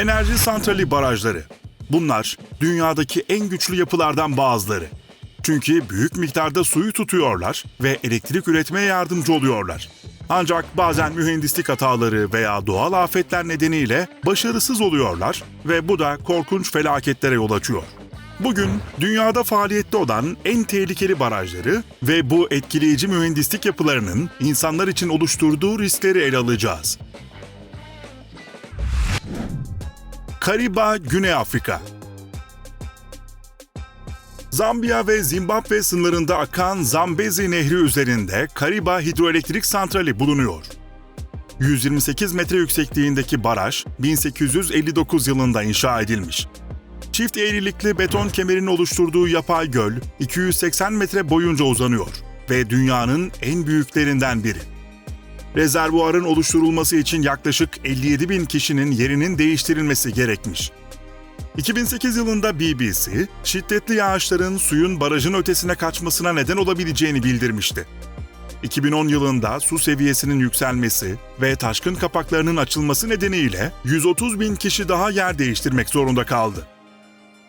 Enerji santrali barajları. Bunlar dünyadaki en güçlü yapılardan bazıları. Çünkü büyük miktarda suyu tutuyorlar ve elektrik üretmeye yardımcı oluyorlar. Ancak bazen mühendislik hataları veya doğal afetler nedeniyle başarısız oluyorlar ve bu da korkunç felaketlere yol açıyor. Bugün dünyada faaliyette olan en tehlikeli barajları ve bu etkileyici mühendislik yapılarının insanlar için oluşturduğu riskleri ele alacağız. Kariba, Güney Afrika Zambiya ve Zimbabwe sınırında akan Zambezi Nehri üzerinde Kariba Hidroelektrik Santrali bulunuyor. 128 metre yüksekliğindeki baraj 1859 yılında inşa edilmiş. Çift eğrilikli beton kemerin oluşturduğu yapay göl 280 metre boyunca uzanıyor ve dünyanın en büyüklerinden biri. Rezervuarın oluşturulması için yaklaşık 57 bin kişinin yerinin değiştirilmesi gerekmiş. 2008 yılında BBC, şiddetli yağışların suyun barajın ötesine kaçmasına neden olabileceğini bildirmişti. 2010 yılında su seviyesinin yükselmesi ve taşkın kapaklarının açılması nedeniyle 130 bin kişi daha yer değiştirmek zorunda kaldı.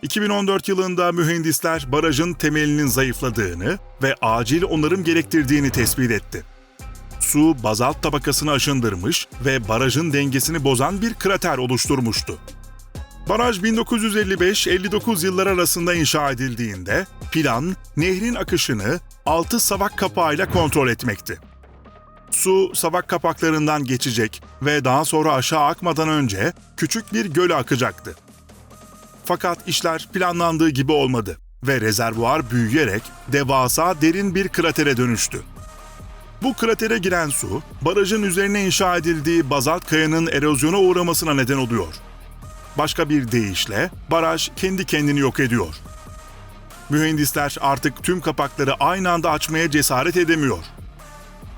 2014 yılında mühendisler barajın temelinin zayıfladığını ve acil onarım gerektirdiğini tespit etti. Su bazalt tabakasını aşındırmış ve barajın dengesini bozan bir krater oluşturmuştu. Baraj 1955-59 yıllar arasında inşa edildiğinde plan nehrin akışını 6 savak kapağıyla kontrol etmekti. Su savak kapaklarından geçecek ve daha sonra aşağı akmadan önce küçük bir göle akacaktı. Fakat işler planlandığı gibi olmadı ve rezervuar büyüyerek devasa derin bir kratere dönüştü. Bu kratere giren su, barajın üzerine inşa edildiği bazalt kayanın erozyona uğramasına neden oluyor. Başka bir deyişle baraj kendi kendini yok ediyor. Mühendisler artık tüm kapakları aynı anda açmaya cesaret edemiyor.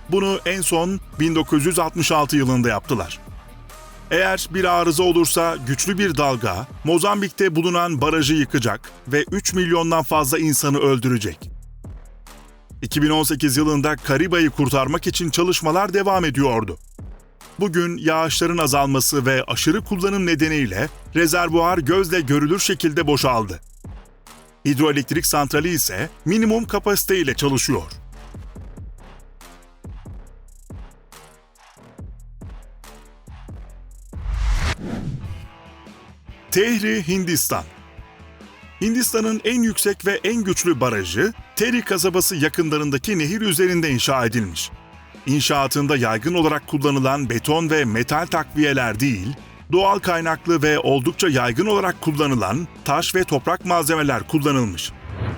Bunu en son 1966 yılında yaptılar. Eğer bir arıza olursa güçlü bir dalga Mozambik'te bulunan barajı yıkacak ve 3 milyondan fazla insanı öldürecek. 2018 yılında Kariba'yı kurtarmak için çalışmalar devam ediyordu. Bugün yağışların azalması ve aşırı kullanım nedeniyle rezervuar gözle görülür şekilde boşaldı. Hidroelektrik santrali ise minimum kapasite ile çalışıyor. Tehri, Hindistan Hindistan'ın en yüksek ve en güçlü barajı Teri kasabası yakınlarındaki nehir üzerinde inşa edilmiş. İnşaatında yaygın olarak kullanılan beton ve metal takviyeler değil, doğal kaynaklı ve oldukça yaygın olarak kullanılan taş ve toprak malzemeler kullanılmış.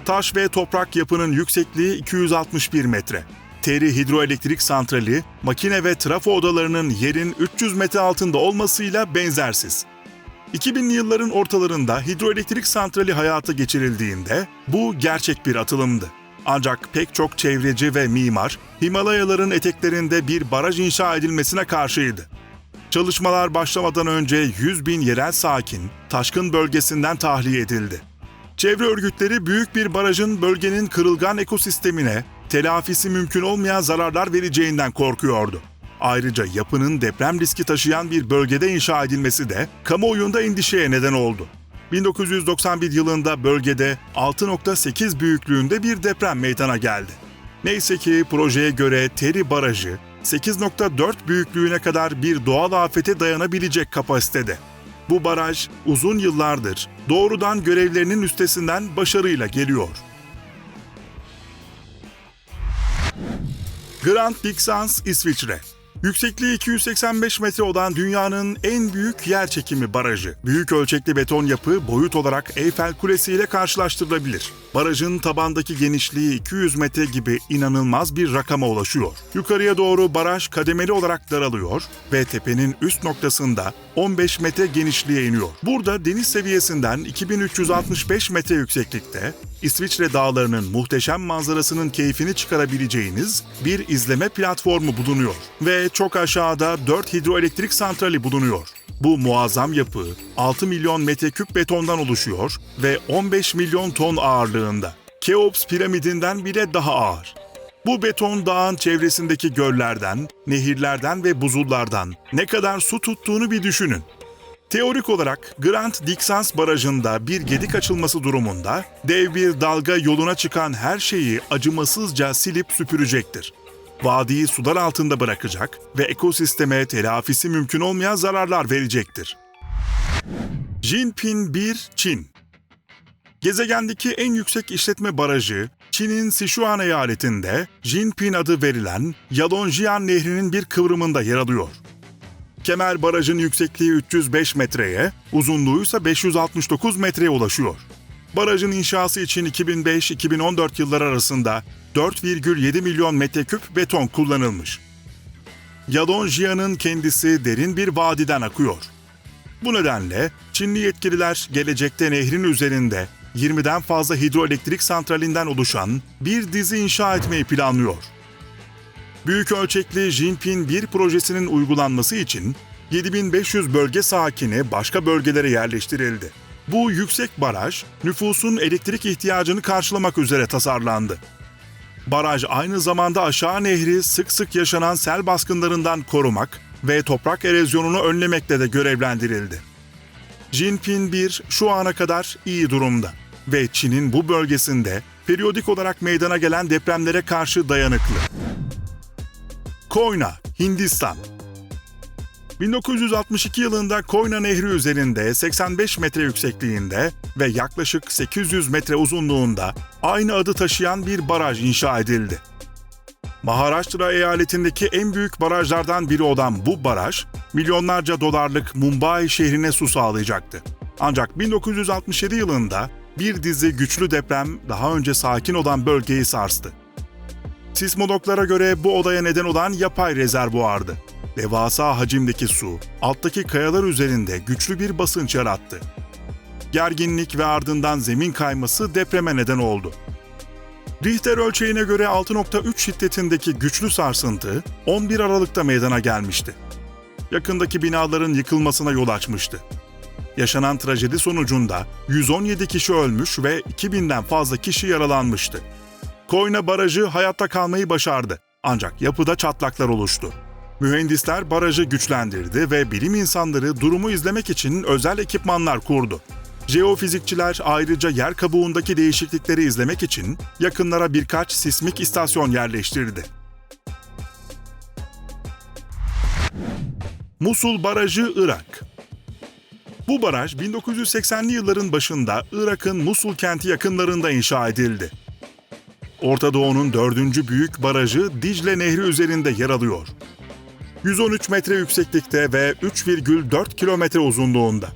Taş ve toprak yapının yüksekliği 261 metre. Teri Hidroelektrik Santrali, makine ve trafo odalarının yerin 300 metre altında olmasıyla benzersiz. 2000'li yılların ortalarında hidroelektrik santrali hayata geçirildiğinde bu gerçek bir atılımdı. Ancak pek çok çevreci ve mimar Himalayaların eteklerinde bir baraj inşa edilmesine karşıydı. Çalışmalar başlamadan önce 100 bin yerel sakin taşkın bölgesinden tahliye edildi. Çevre örgütleri büyük bir barajın bölgenin kırılgan ekosistemine telafisi mümkün olmayan zararlar vereceğinden korkuyordu. Ayrıca yapının deprem riski taşıyan bir bölgede inşa edilmesi de kamuoyunda endişeye neden oldu. 1991 yılında bölgede 6.8 büyüklüğünde bir deprem meydana geldi. Neyse ki projeye göre Teri Barajı 8.4 büyüklüğüne kadar bir doğal afete dayanabilecek kapasitede. Bu baraj uzun yıllardır doğrudan görevlerinin üstesinden başarıyla geliyor. Grand Pixans İsviçre Yüksekliği 285 metre olan dünyanın en büyük yer çekimi barajı. Büyük ölçekli beton yapı boyut olarak Eyfel Kulesi ile karşılaştırılabilir. Barajın tabandaki genişliği 200 metre gibi inanılmaz bir rakama ulaşıyor. Yukarıya doğru baraj kademeli olarak daralıyor ve tepenin üst noktasında 15 metre genişliğe iniyor. Burada deniz seviyesinden 2365 metre yükseklikte İsviçre dağlarının muhteşem manzarasının keyfini çıkarabileceğiniz bir izleme platformu bulunuyor ve çok aşağıda 4 hidroelektrik santrali bulunuyor. Bu muazzam yapı 6 milyon metreküp betondan oluşuyor ve 15 milyon ton ağırlığında. Keops piramidinden bile daha ağır. Bu beton dağın çevresindeki göllerden, nehirlerden ve buzullardan ne kadar su tuttuğunu bir düşünün. Teorik olarak Grand Dixans Barajı'nda bir gedik açılması durumunda dev bir dalga yoluna çıkan her şeyi acımasızca silip süpürecektir. Vadiyi sular altında bırakacak ve ekosisteme telafisi mümkün olmayan zararlar verecektir. Jinping 1 Çin Gezegendeki en yüksek işletme barajı, Çin'in Sichuan eyaletinde Jinping adı verilen Yalonjiang Nehri'nin bir kıvrımında yer alıyor. Kemer Barajı'nın yüksekliği 305 metreye, uzunluğu ise 569 metreye ulaşıyor. Barajın inşası için 2005-2014 yılları arasında 4,7 milyon metreküp beton kullanılmış. Yalonjiang'ın kendisi derin bir vadiden akıyor. Bu nedenle Çinli yetkililer gelecekte nehrin üzerinde 20'den fazla hidroelektrik santralinden oluşan bir dizi inşa etmeyi planlıyor. Büyük ölçekli Jinping 1 projesinin uygulanması için 7500 bölge sakini başka bölgelere yerleştirildi. Bu yüksek baraj nüfusun elektrik ihtiyacını karşılamak üzere tasarlandı. Baraj aynı zamanda aşağı nehri sık sık yaşanan sel baskınlarından korumak ve toprak erozyonunu önlemekle de görevlendirildi. Jinping 1 şu ana kadar iyi durumda ve Çin'in bu bölgesinde periyodik olarak meydana gelen depremlere karşı dayanıklı. Koyna, Hindistan 1962 yılında Koyna Nehri üzerinde 85 metre yüksekliğinde ve yaklaşık 800 metre uzunluğunda aynı adı taşıyan bir baraj inşa edildi. Maharashtra eyaletindeki en büyük barajlardan biri olan bu baraj, milyonlarca dolarlık Mumbai şehrine su sağlayacaktı. Ancak 1967 yılında bir dizi güçlü deprem daha önce sakin olan bölgeyi sarstı. Sismologlara göre bu olaya neden olan yapay rezervuardı. Devasa hacimdeki su, alttaki kayalar üzerinde güçlü bir basınç yarattı. Gerginlik ve ardından zemin kayması depreme neden oldu. Richter ölçeğine göre 6.3 şiddetindeki güçlü sarsıntı 11 Aralık'ta meydana gelmişti. Yakındaki binaların yıkılmasına yol açmıştı. Yaşanan trajedi sonucunda 117 kişi ölmüş ve 2000'den fazla kişi yaralanmıştı. Koyna Barajı hayatta kalmayı başardı ancak yapıda çatlaklar oluştu. Mühendisler barajı güçlendirdi ve bilim insanları durumu izlemek için özel ekipmanlar kurdu. Jeofizikçiler ayrıca yer kabuğundaki değişiklikleri izlemek için yakınlara birkaç sismik istasyon yerleştirdi. Musul Barajı Irak Bu baraj 1980'li yılların başında Irak'ın Musul kenti yakınlarında inşa edildi. Orta Doğu'nun dördüncü büyük barajı Dicle Nehri üzerinde yer alıyor. 113 metre yükseklikte ve 3,4 kilometre uzunluğunda.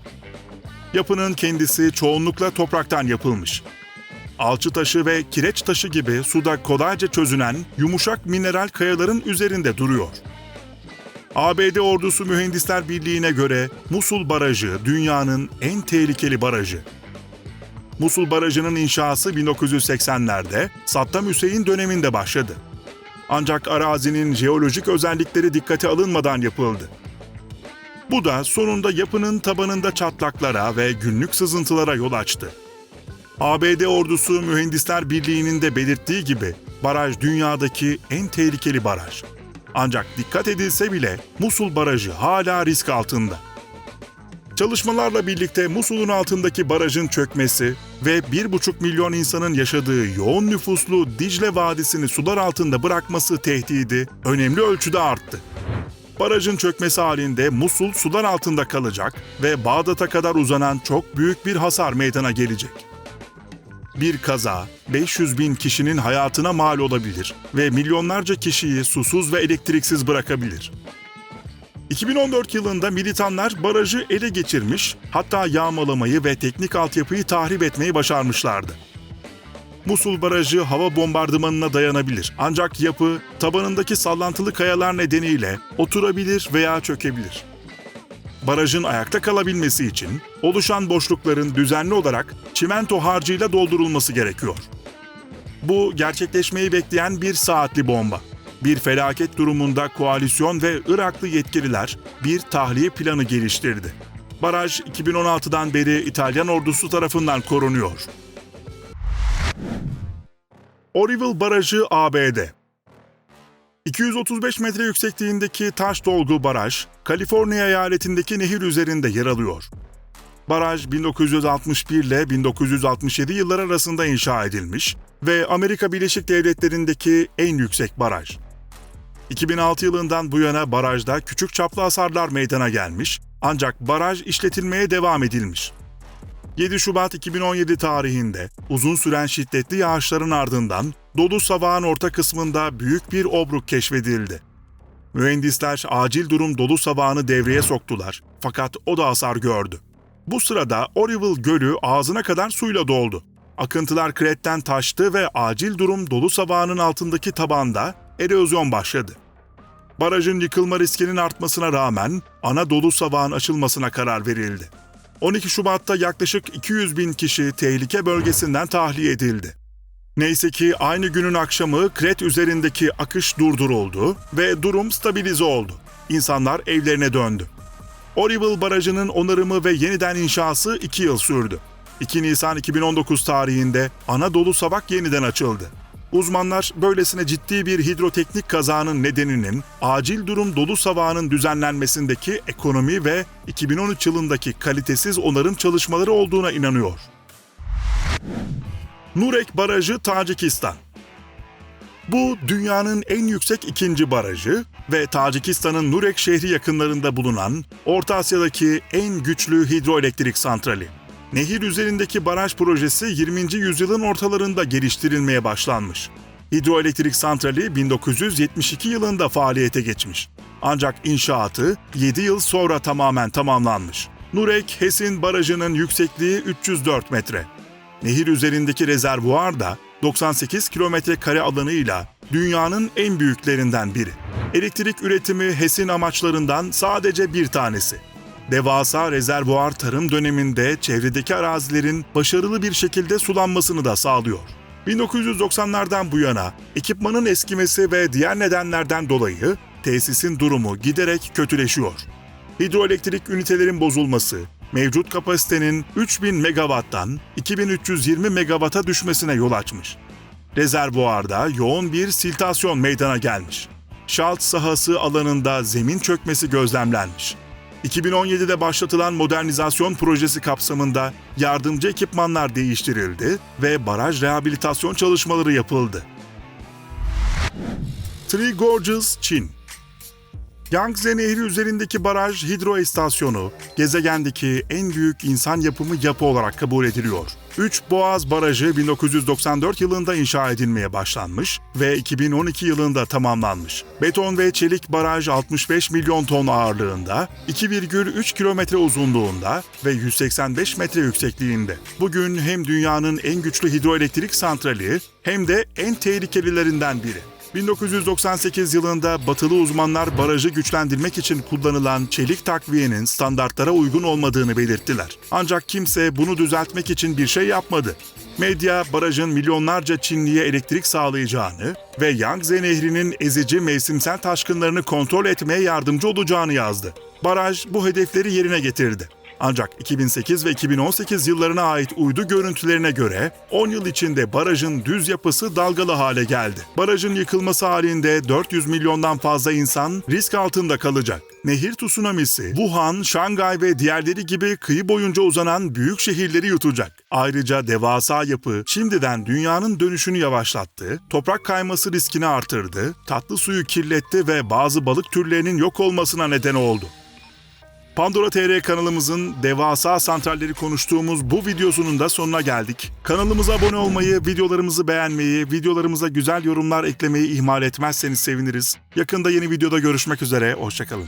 Yapının kendisi çoğunlukla topraktan yapılmış. Alçı taşı ve kireç taşı gibi suda kolayca çözünen yumuşak mineral kayaların üzerinde duruyor. ABD Ordusu Mühendisler Birliği'ne göre Musul Barajı dünyanın en tehlikeli barajı. Musul Barajı'nın inşası 1980'lerde Saddam Hüseyin döneminde başladı. Ancak arazinin jeolojik özellikleri dikkate alınmadan yapıldı. Bu da sonunda yapının tabanında çatlaklara ve günlük sızıntılara yol açtı. ABD Ordusu Mühendisler Birliği'nin de belirttiği gibi baraj dünyadaki en tehlikeli baraj. Ancak dikkat edilse bile Musul Barajı hala risk altında. Çalışmalarla birlikte Musul'un altındaki barajın çökmesi ve 1,5 milyon insanın yaşadığı yoğun nüfuslu Dicle Vadisi'ni sular altında bırakması tehdidi önemli ölçüde arttı. Barajın çökmesi halinde Musul sular altında kalacak ve Bağdat'a kadar uzanan çok büyük bir hasar meydana gelecek. Bir kaza 500 bin kişinin hayatına mal olabilir ve milyonlarca kişiyi susuz ve elektriksiz bırakabilir. 2014 yılında militanlar barajı ele geçirmiş, hatta yağmalamayı ve teknik altyapıyı tahrip etmeyi başarmışlardı. Musul Barajı hava bombardımanına dayanabilir ancak yapı tabanındaki sallantılı kayalar nedeniyle oturabilir veya çökebilir. Barajın ayakta kalabilmesi için oluşan boşlukların düzenli olarak çimento harcıyla doldurulması gerekiyor. Bu gerçekleşmeyi bekleyen bir saatli bomba. Bir felaket durumunda koalisyon ve Iraklı yetkililer bir tahliye planı geliştirdi. Baraj 2016'dan beri İtalyan ordusu tarafından korunuyor. Oryville Barajı ABD 235 metre yüksekliğindeki taş dolgu baraj, Kaliforniya eyaletindeki nehir üzerinde yer alıyor. Baraj 1961 ile 1967 yılları arasında inşa edilmiş ve Amerika Birleşik Devletleri'ndeki en yüksek baraj. 2006 yılından bu yana barajda küçük çaplı hasarlar meydana gelmiş ancak baraj işletilmeye devam edilmiş. 7 Şubat 2017 tarihinde uzun süren şiddetli yağışların ardından Dolu Savağın orta kısmında büyük bir obruk keşfedildi. Mühendisler acil durum Dolu Savağını devreye soktular fakat o da hasar gördü. Bu sırada Oryville Gölü ağzına kadar suyla doldu. Akıntılar kretten taştı ve acil durum Dolu Savağının altındaki tabanda erozyon başladı. Barajın yıkılma riskinin artmasına rağmen Anadolu Savağın açılmasına karar verildi. 12 Şubat'ta yaklaşık 200 bin kişi tehlike bölgesinden tahliye edildi. Neyse ki aynı günün akşamı Kret üzerindeki akış durduruldu ve durum stabilize oldu. İnsanlar evlerine döndü. Oryville Barajı'nın onarımı ve yeniden inşası 2 yıl sürdü. 2 Nisan 2019 tarihinde Anadolu Savak yeniden açıldı. Uzmanlar böylesine ciddi bir hidroteknik kazanın nedeninin acil durum dolu savağının düzenlenmesindeki ekonomi ve 2013 yılındaki kalitesiz onarım çalışmaları olduğuna inanıyor. Nurek Barajı Tacikistan bu dünyanın en yüksek ikinci barajı ve Tacikistan'ın Nurek şehri yakınlarında bulunan Orta Asya'daki en güçlü hidroelektrik santrali. Nehir üzerindeki baraj projesi 20. yüzyılın ortalarında geliştirilmeye başlanmış. Hidroelektrik santrali 1972 yılında faaliyete geçmiş. Ancak inşaatı 7 yıl sonra tamamen tamamlanmış. Nurek Hesin Barajı'nın yüksekliği 304 metre. Nehir üzerindeki rezervuar da 98 kilometre kare alanıyla dünyanın en büyüklerinden biri. Elektrik üretimi HES'in amaçlarından sadece bir tanesi. Devasa rezervuar tarım döneminde çevredeki arazilerin başarılı bir şekilde sulanmasını da sağlıyor. 1990'lardan bu yana ekipmanın eskimesi ve diğer nedenlerden dolayı tesisin durumu giderek kötüleşiyor. Hidroelektrik ünitelerin bozulması, mevcut kapasitenin 3000 megawatttan 2320 megawata düşmesine yol açmış. Rezervuarda yoğun bir siltasyon meydana gelmiş. Şalt sahası alanında zemin çökmesi gözlemlenmiş. 2017'de başlatılan modernizasyon projesi kapsamında yardımcı ekipmanlar değiştirildi ve baraj rehabilitasyon çalışmaları yapıldı. Three Gorges, Çin Yangtze Nehri üzerindeki baraj hidroistasyonu, gezegendeki en büyük insan yapımı yapı olarak kabul ediliyor. Üç Boğaz Barajı 1994 yılında inşa edilmeye başlanmış ve 2012 yılında tamamlanmış. Beton ve çelik baraj 65 milyon ton ağırlığında, 2,3 kilometre uzunluğunda ve 185 metre yüksekliğinde. Bugün hem dünyanın en güçlü hidroelektrik santrali hem de en tehlikelilerinden biri. 1998 yılında batılı uzmanlar barajı güçlendirmek için kullanılan çelik takviyenin standartlara uygun olmadığını belirttiler. Ancak kimse bunu düzeltmek için bir şey yapmadı. Medya barajın milyonlarca Çinliye elektrik sağlayacağını ve Yangtze Nehri'nin ezici mevsimsel taşkınlarını kontrol etmeye yardımcı olacağını yazdı. Baraj bu hedefleri yerine getirdi. Ancak 2008 ve 2018 yıllarına ait uydu görüntülerine göre 10 yıl içinde barajın düz yapısı dalgalı hale geldi. Barajın yıkılması halinde 400 milyondan fazla insan risk altında kalacak. Nehir tsunamisi, Wuhan, Şangay ve diğerleri gibi kıyı boyunca uzanan büyük şehirleri yutacak. Ayrıca devasa yapı şimdiden dünyanın dönüşünü yavaşlattı, toprak kayması riskini artırdı, tatlı suyu kirletti ve bazı balık türlerinin yok olmasına neden oldu. Pandora TR kanalımızın devasa santralleri konuştuğumuz bu videosunun da sonuna geldik. Kanalımıza abone olmayı, videolarımızı beğenmeyi, videolarımıza güzel yorumlar eklemeyi ihmal etmezseniz seviniriz. Yakında yeni videoda görüşmek üzere, hoşçakalın.